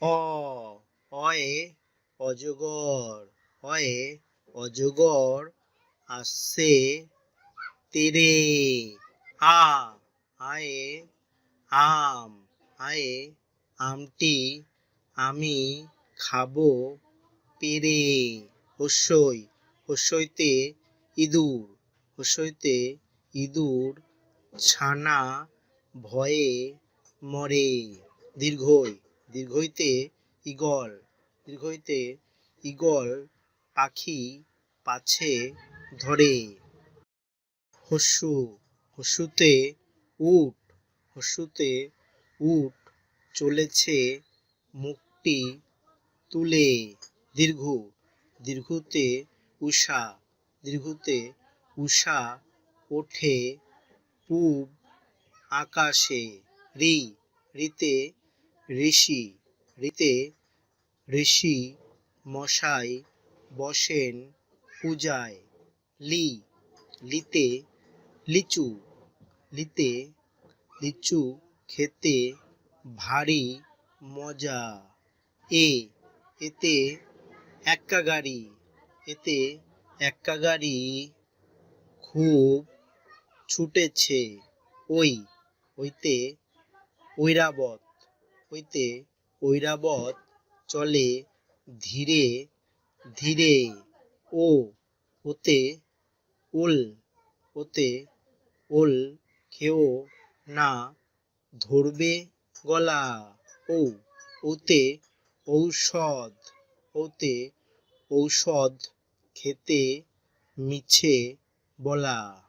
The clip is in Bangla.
অ, অয়ে, অজগর অয়ে, অজগর আসছে, তেরে, আ, আয়ে, আম, আয়ে, আমটি আমি খাব পেরে। হস্যই হস্যইতে ইঁদুর হস্যইতে ইঁদুর ছানা ভয়ে মরে। দীর্ঘই। দীর্ঘইতে ঈগল দীর্ঘইতে ঈগল পাখি পাছে ধরে। হস্যু, হস্যুতে উট হস্যুতে উট চলেছে মুখটি তুলে। দীর্ঘ, দীর্ঘতে উষা দীর্ঘতে উষা ওঠে পূব আকাশে। রি, রিতে ঋষি, রিতে ঋষি মশাই বসেন পূজায়। লি, লিতে লিচু লিতে লিচু খেতে ভারী মজা। এ, এতে এক্কা গাড়ি, এতে এক্কা গাড়ি খুব ছুটেছে। ওই, ওইতে ঐরাবত ওইতে ঐরাবত চলে ধীরে ধীরে ও ওতে ওল ওতে ওল খেও না, ধরবে গলা ও ওতে ঔষধ ওতে ঔষধ খেতে মিছে বলা।